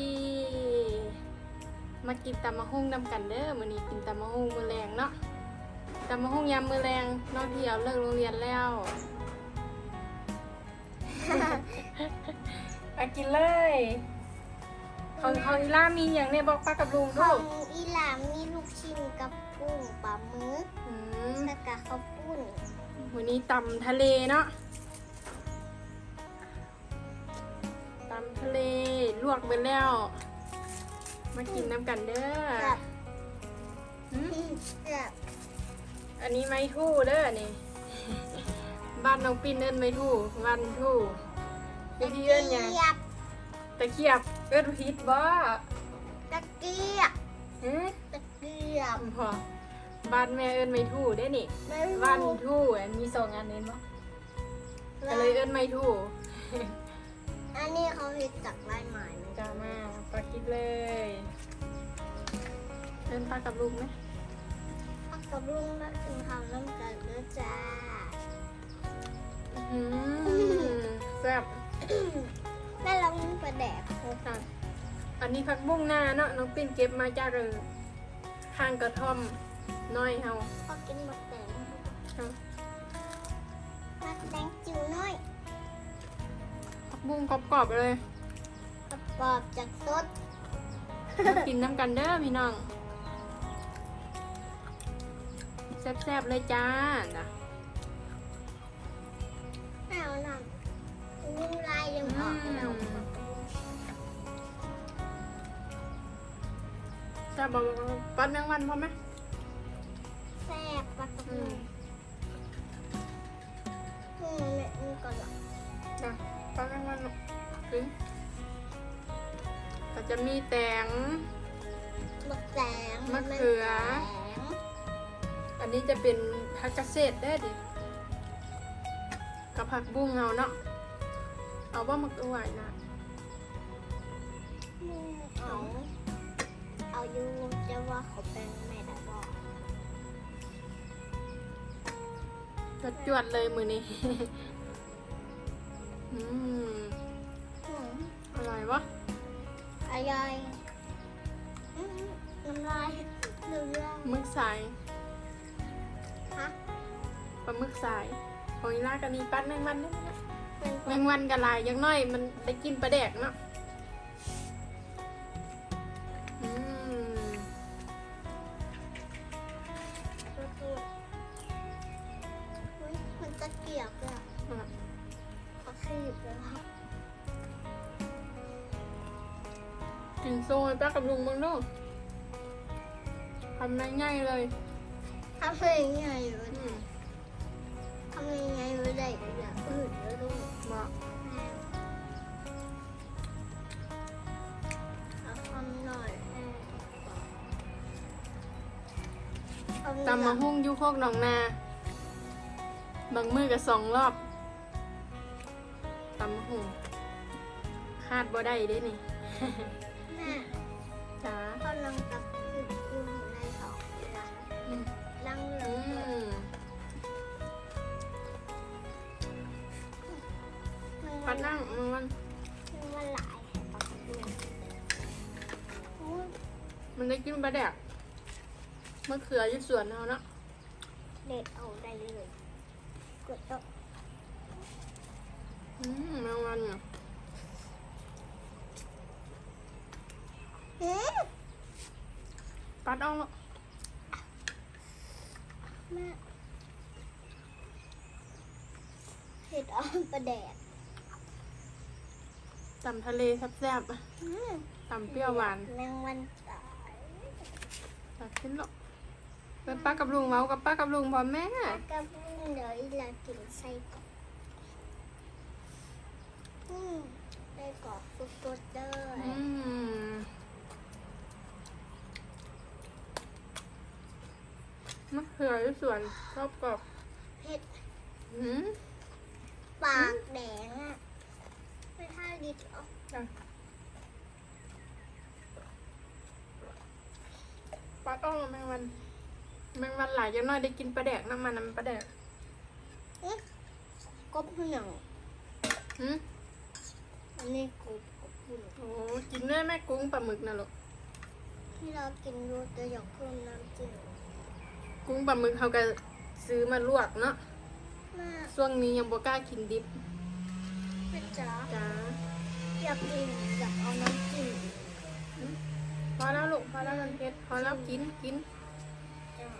ดี มากินตำมะฮุ่งนำกันเด้อมื้อนี้กินตำมะฮุ่งมื้อแรงเนาะตำมะฮุ่งยามมื้อแรงน้องเที่ยวเลิกโรงเรียนแล้วมากินเลย ของของอีล่ามีอย่างเนี่ยบอกป้ากับลุงขดูองอีหลามมีลูกชิ้นกับกุ้งปลาหมึกอืมแล้วก็ข้าวปุ้นวันนี้ตำทะเลเนาะ ตำทะเลลวกไปแล้ว มากินน้ำกันเด้อกับหืมกับอันนี้ไม้ทู่เด้อนี่ บ้านน้องปินเอิ้นไม้ทู่วันทู่พี่พี่เอิ้นหยังเกียบตะเกียบเอิ้นพิษบ่ตะเกียบหืมตะเกียบพอบ้านแม่เอิ้นไม้ทู่ได้นี่ไม่วันรู้ทู่อันมีสองอันเห็นบ่ก็เลยเอิ้นไม้ทู่ อันนี้เขาเห็ดจากลายไม้นะจ้ามาปากินเลยเดินปลากับลุงไหมพักกับลุงมาถึงทำน้ำกันแล้วจ้าอืมแซ่บแม่ลองปลาแดกจ้ะอันนี้ผักบุ้งหน้าเนาะน้องปิ้นเก็บมาจากเออข้างกระท่อมน้อยเฮาพอกินบักแดงเอาบักแดงจิ๋วน้อยผัก บุ้งกรอบๆเลย กรอบๆจากสดมากินน้ำกันเด้อพี่น้อง แซ่บๆเลยจ้าน่ะเอาหน่ำลุงลายยังออกเอาจ้าบอกปัดแมงวันพอไหม มีแตงบักแตงมะเขือแตงอันนี้จะเป็นผักเกษตรได้ดิกับผักบุ้งเอาเนาะ เอาว่ามักเอาไหวนะเอา เอาอยู่จะว่าเขาเป็นแม่ได้บอกจวดจวดๆเลยมือนี้ อืมอืมอร่อยวะ อะไรอืมน้ำลายเรือมึกสายฮะปลาหมึกสายของอีล่าก็มีปัดแมงวันด้วยนะเป็นแมงวันกับลายอยังน้อยมันได้กินปลาแดกเนาะ ง่ายๆเลยทำยังไงอยู่อืมทำยังไงอยู่ได้อย่างอื่นแล้วลูกบอกเอาคำหน่อยเอาตำมาหุ้งอยุโคกหนองนาบางมือกับสองรอบตำมาหุ้งคาดบ่ได้เด้นี่ ปัดนั่งมันมันมันหลายปากดูอุ๊ยมันได้กินปลาแดกมะเขืออยู่สวนเราเนาะเด็ดเอาได้เลย กดต้องอืมแมงวันเนี่ยอืมปัดเอาแล้วแม่เห็ดอ้อมประแดด ตำทะเลแซ่บอืมๆตำเปรี้ยวหวานแมงวันตายตัดขึ้นหรอกเป็นป้ากับลุงเมากับป้ากับลุงพอแม่กับเดี๋ยวอีลากินไส้กรอกอืมไส้กรอกสดๆเลยอืมมะเขืออยู่สวนชอบกรอบเผ็ดอืมปากแดงอะ ไม่ท่าดิบเอาจ้ะปลาต้องแมงวันแมงวันหลายยังน้อยได้กินปลาแดกน้ำมันน้ำปลาแดกเอ๊ะกบเหนียวหืมอันนี้กบนฝุ่นโอ้กินด้วยแม่กุ้งปลาหมึกนะลูกที่เรากินดูแต่อยากเพิ่มน้ำจิ้มกุ้งปลาหมึกเขาก็ซื้อมาลวกเนาะแม่ช่วงนี้ยังบ่กล้ากินดิบแม่จ๋าจ้า อยากกินอยากเอาน้ำจิ้มพอแล้วลูกพอแล้วมันเผ็ดพอแล้วกินกินจ้า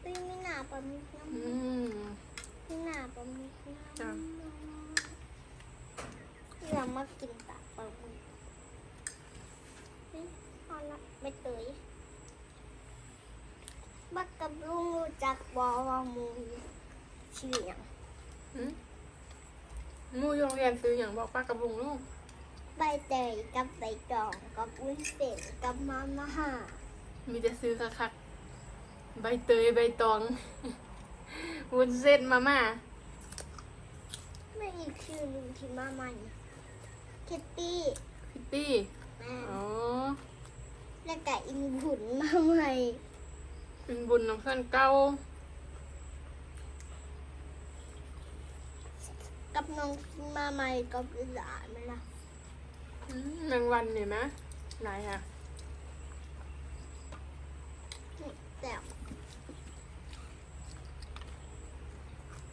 เอ้ยไม่หนาปลาหมึกน้อืมำไม่หนาปลาหมึกน้จ้ะำอยากมากินตับปลาหมึกเฮ้ยเอาละไม่เตยบักกับลุงรู้จักบอว่าหมูเฉียงอืมห มูโรงเรียนซื้ออย่างบอกป้ากับลุงลูกใบเตยกับใบตองกับวุ้นเส้นกับมาม่ามีแต่ซื้อคักๆใบเตยใบตองวุ้นเส้นมาม่าไม่อีกชื่อหนึ่งที่มาใหม่คิตตี้พิตตี้แม่อ๋อแล้วก็อินผุนมาใหม่เป็นบุญน้องเพื่อนเก่า กับ น้องมาใหม่กับหลานไหมล่ะอืมแมงวันเนี่ยไหมหลายค่ะแต่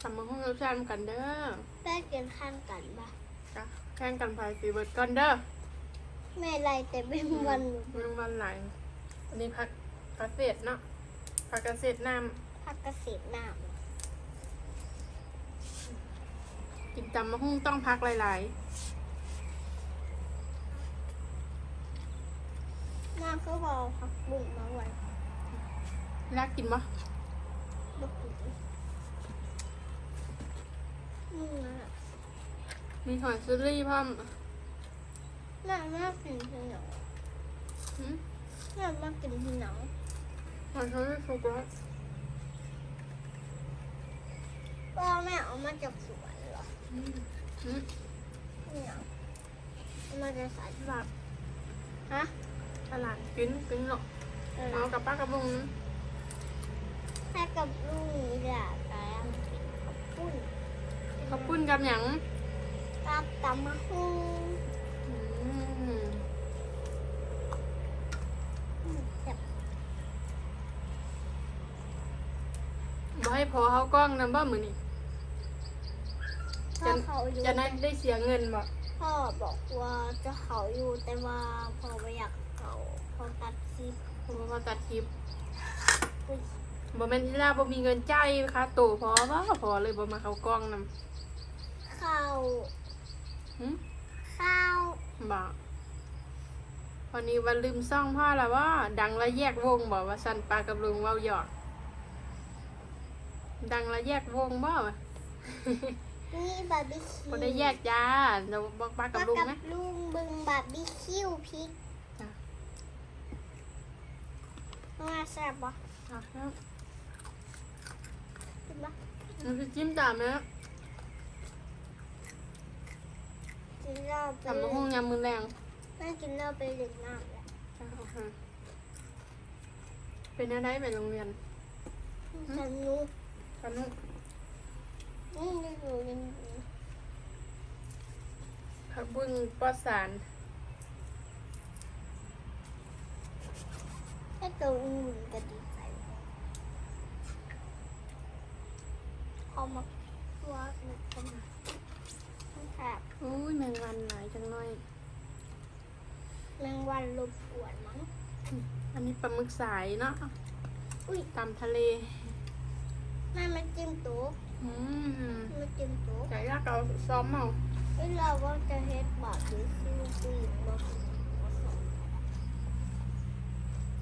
ทำมาห้องรสชาติกันเด้อแม่กินข้างกันปะจ้ะแข่งกันภายสีเบิร์ดกันเด้อแม่ไรแต่เป็นวันแมงวันหลายอันนี้พักเกษตรเนาะพักเกษตรน้พักเกษตรน้ำ กินตำมะฮุ่งต้องพักหลายำน้ำก็พอพักบุ่งมาไว้ๆรักกินปะบักบุ่งอืมอะมีหอยซูรี่พร้อมน่ามากินที่หนังหืมน่ามากินที่หนังหอยซูรี่สุกแล้วพ่อแม่เอามาจากสวนเหรออื มอืมเนี่ยเอามาจากสายตลาดฮะตลาดกินกินเนาะเออเอากับป้ากับลุงถ้ากับลูกนี่แหละแต่กินข้าวปุ้นขอบคุณกับหยังกับตำมะฮุ่งอืมอืมแบบบ่ให้พอเขากล้องนำบ่มือนี่ พ่อเขาอยู่จะได้ได้เสียเงินบ่พ่อบอกว่าจะเขาอยู่แต่ว่าพ่อไม่อยากเขาพ่อตัดคลิปเพราะว่าเขาตัดคลิปอุ๊ยบ่แม่นที่ลาบ่มีเงินจ่ายค่าตู้พอบ่พอเลยบ่มาเข้ากล้องนำข้าวหึข้าวบ่วันนี้วันลืมซ่องพ่อแล้วว่าดังแล้วแยกวงบ่ว่าสั่นปลากับลุงเว้าหยอกดังแล้วแยกวงบ่วะ นี่บาร์บีคิวบ่ได้แยกจ้าเราบอกปลากับลุงกัไหมบลุงบึงบาร์บีคิวพริกจ้ะมาแซ่บปะอะครับกินปะมันคือจิ้มตามนะกินเหล้าไปทำมะฮุ่งยำมือแรงแม่กินเหล้าไปเล่นน้ำแล้วจ้ะเอาค่ะเป็นอะไรไปโรงเรียนสนุกสนุก นี่ได้ดูยังผักบุ้งปลอดสารแค่ตัวอุ่นก็ดีใจเอามาตัวมันก็มาแคบอุ้ยแมงวันหลายจังน้อยแมงวันรบกวนมั้ง อันนี้ปลาหมึกสายเนาะอุ้ยตามทะเลแม่มาจิ้มโต๊ะอืมมาจิ้มโต๊ะไก่ ยากเอาซ้อมเอาเอ้ยเราว่าจะเฮ็ดบาดหรือซิวปีนบ่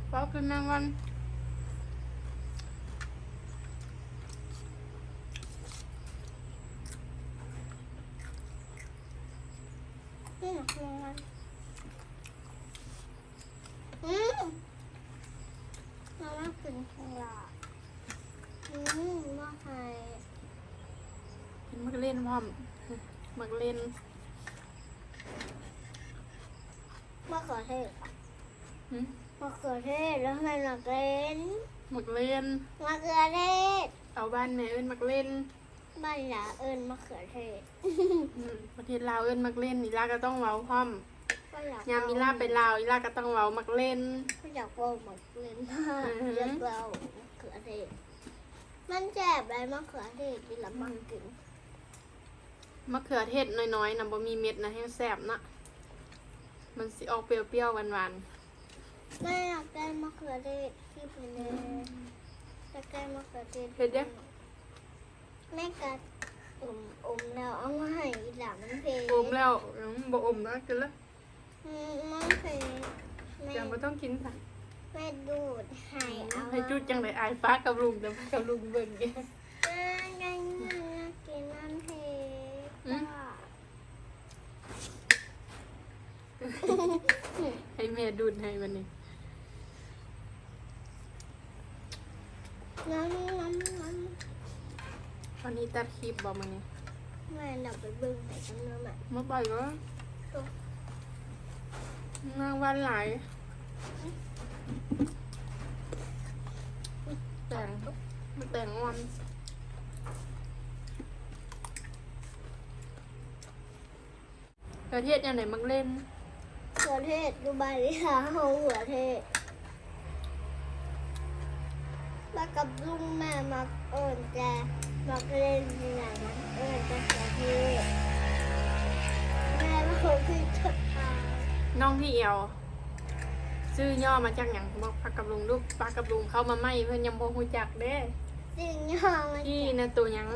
เพราะคือแมงวัน นี่หนักแมงวันอืมมาม่ากินของเราอืมว่าไง กินมักเล่น พร้อมมักเล่นมะเขือเทศอะหืมมะเขือเทศแล้วทำไมหนักเล่นมักเล่นมะเขือเทศเอาบ้านแม่เอิ้นมักเล่นมบ้านหลาเอิญมะเขือเทศอืมประเทศลาวเอิ้นมักเล่นอีลาก็ต้องเว้าพร้อมบ้านหลายามอีลาไปลาวอีลาก็ต้องเว้ามักเล่นก็อยากเอามะเขือเทศอือหืออยากเอามะเขือเทศมันแจ็บอะไรมะเขือเทศกินแล้วมันกิน มะเขือเทศน้อยๆนะบ่มีเม็ดนะแห้งแซ่บนะมันสิออกเปรี้ยวๆหวานแม่อยากได้มะเขือเทศที่เป็นแดงอยากได้มะเขือเทศๆเฮ็ดเด้อแม่กัดอมอมแล้วเอามาให้อีหลามันเพลอมแล้วอืมบ่อมนะกินแล้วอืมมันเพลแม่ยังบ่ต้องกินค่ะแม่ดูดให้เอาให้จุดจังได๋อายฟ้ากับลุงแต่ฟ้ากับลุงเบิ่งแก อ่าไงเงี้ยกินมันเพล อืมให้แม่ดูดให้มันนี่น้ำน้ำน้วันนี้ตัดคลิปบ่มื้อนี้ำแม่เราไปเบิ่งไปกันเนื้อแม่มาปล่อยก็นางวันหลายแต่งแต่งวัน ประเทศยังไหนมักเล่นหัวเทศดูใบลิลาเอาหัวเทศมากับลุงแม่มาเอิญแกมาเล่นที่ไหนนะเอิญแกหัวเทศแม่บอกคือชุดทางน้องที่เอวซื้อย่อมาจากอย่างบอกพักกับลุงลูกปากกับลุงเข้ามาไม่เพื่อนยังบ่ฮู้จักเด้สิ่งย่อมันที่จากนะตัวหยัง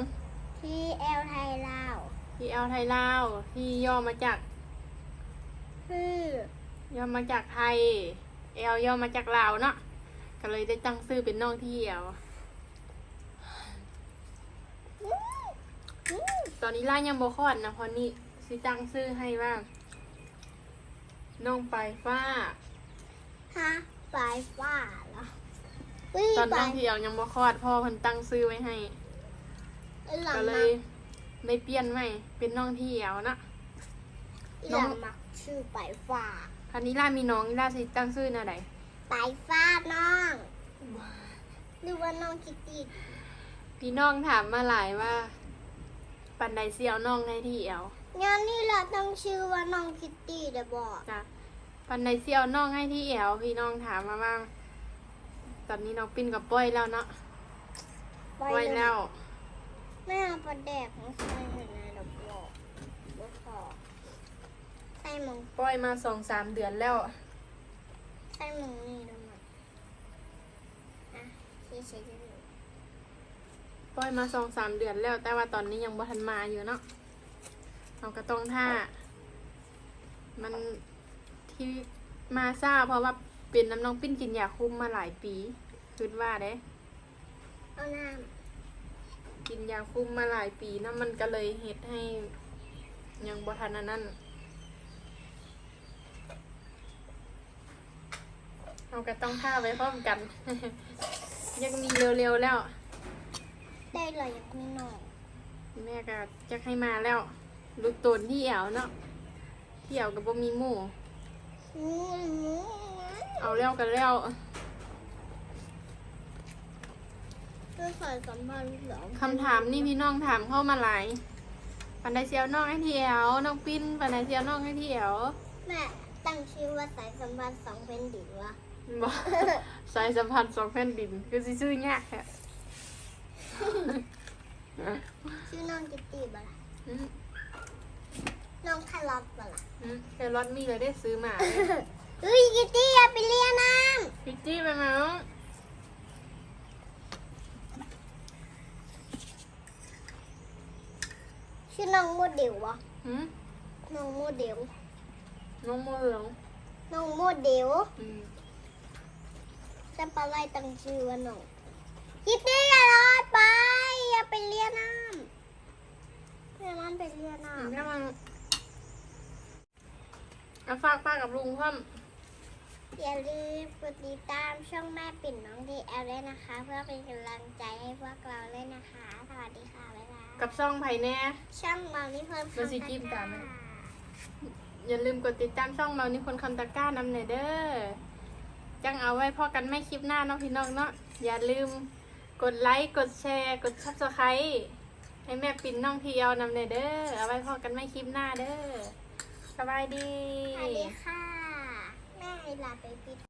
ที่แอลไทยลาวที่เอลไทยลาว ที่ย่อมาจากคือ ย่อมาจากไทยเอลย่อมาจากลาวเนาะก็เลยได้ตั้งชื่อเป็นน้องที่เอวอืมอืมตอนนี้ล่ายังบ่คลอดนะเพราะนี่สิตั้งชื่อให้ว่า น้องปลายฟ้าฮะปลายฟ้าเหรออุ้ยตอนปน้ลาอยงที่เอวยังบ่คลอดพ่อเพิ่นตั้งชื่อไว้ให้หลัก็งเลมัยกได้เปลี่ยนใหม่เป็นน้องที่เอวนะหลังมักชื่อปลายฟ้า คราวนี้ล่ามีน้องล่าสิตั้งชื่อแนวใดปลายฟ้าน้องหรือว่าน้องคิตตี้พี่น้องถามมาหลายว่า ปันใดเสียวน้องในที่เอวงานนี้เราต้องชื่อว่าน้องคิตตี้เดี๋ยวบอกจ้ะปันใดเสียวน้องให้ที่เอวพี่น้องถามมาว่าตอนนี้น้องปิ้นกับป้อยแล้วเนาะป้อยแล้วแม่เอาปลาแดกมาใส่ให้นะเดี๋ยวบอกบ่พอใส่หมึง ป้ อยมาสองสามเดือนแล้วใส่หมึงนี่ด้วยมั้ยอะที่ใช้จะดูป้อยมาสองสามเดือนแล้ว แต่ว่าตอนนี้ยังบ่ทันมาอยู่เนาะเราก็ต้องท่า มันที่มาทราบเพราะว่าเป็นน้ำน้องปิ้นกินยาคุมมาหลายปีคิดว่าเด้เอาน้กินยาคุมมาหลายปีนะมันก็เลยเฮ็ดให้ยังบ่ทันอันนั้ เราก็ต้องท่าไว้พร้อมกัน ยังมีเร็วๆแล้วำได้เลยอยากมีหน่อยแม่ก็จะให้มาแล้วลูกตนที่แอวเนาะที่แอวกับบ่มีหมู่อืมเอาแล้วกันแล้วเพื่อสายสัมพันธ์เหรอคำถามนี่พี่น้องถามเข้ามาหลายปันไดเซียวน้องให้ที่แอวน้องปิ้นปันไดเซียวน้องให้ที่แอวแม่ตั้งชื่อว่าสายสัมพันธ์สองเป็นดินวะ บอกสายสัมพันธ์สองแผ่นดิน คือสิซื้อยากแค่ชื่อน้องกิตตี้บะล่ะอืมน้องคารอทบะล่ะอืมแครอทมีเลยได้ซื้อมาเฮ้ยกิตตี้อย่าไปเลียน้พิจี้ไปมั้งำชื่อน้องโมเดลวะหืมน้องโมเดลน้องโมเหลืองน้องโมเดล อืมจะปลาไหลตั้งชื่อว่าน้องกิตตี้อย่าลอยไปอย่าไปเลียน้ำเลียน้ำไปเลียน้อืมถ้ามันเอาฝากป้ากับลุงเพิ่มำอย่าลืมกดติดตามช่องแม่ปิ่นน้องดีแอลด้วยนะคะ เพื่อเป็นกำลังใจให้พวกเราด้วยนะคะ สวัสดีค่ะบ๊ายบายกับซ่องไผ่แน่ช่องเรานี่เพิ่มมันสิจิ้มตามไหมค่ะอย่าลืมกดติดตามช่องเรานี่คนคำตะกร้านำหน่อยเด้อ จังเอาไว้พอกันไม่คลิปหน้าเนาะพี่น้องเนาะอย่าลืมกดไลค์กดแชร์กดซับสไครต์ให้แม่ปิ่นน้องเที่ยวนำเนเด้อเอาไว้พอกันไม่คลิปหน้าเด้อสบายดี สวัสดีค่ะ แม่ห้ลาไปปิด